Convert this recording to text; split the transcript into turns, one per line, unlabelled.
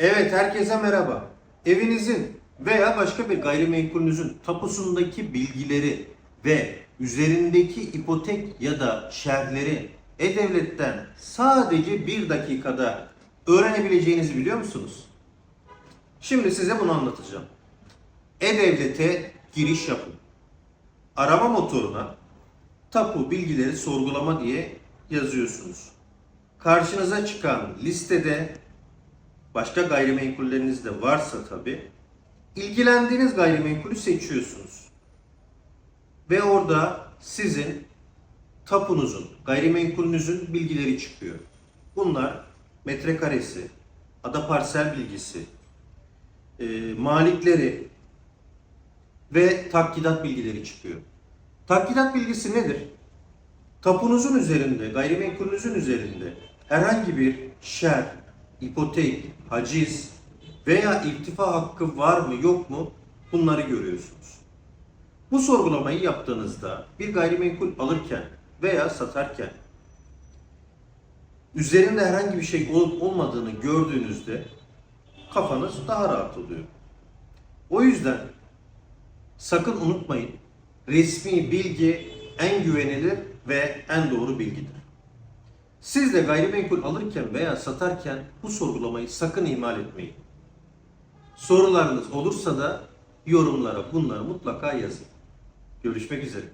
Evet herkese merhaba. Evinizin veya başka bir gayrimenkulünüzün tapusundaki bilgileri ve üzerindeki ipotek ya da şerhleri E-Devlet'ten sadece bir dakikada öğrenebileceğinizi biliyor musunuz? Şimdi size bunu anlatacağım. E-Devlet'e giriş yapın. Arama motoruna tapu bilgileri sorgulama diye yazıyorsunuz. Karşınıza çıkan listede başka gayrimenkulleriniz de varsa tabi ilgilendiğiniz gayrimenkulü seçiyorsunuz. Ve orada sizin tapunuzun, gayrimenkulünüzün bilgileri çıkıyor. Bunlar metrekaresi, ada parsel bilgisi, e, malikleri ve takkidat bilgileri çıkıyor. Takkidat bilgisi nedir? Tapunuzun üzerinde, gayrimenkulünüzün üzerinde herhangi bir şer, ipotek, haciz veya irtifa hakkı var mı yok mu bunları görüyorsunuz. Bu sorgulamayı yaptığınızda bir gayrimenkul alırken veya satarken üzerinde herhangi bir şey olup olmadığını gördüğünüzde kafanız daha rahat oluyor. O yüzden sakın unutmayın resmi bilgi en güvenilir ve en doğru bilgidir. Siz de gayrimenkul alırken veya satarken bu sorgulamayı sakın ihmal etmeyin. Sorularınız olursa da yorumlara bunları mutlaka yazın. Görüşmek üzere.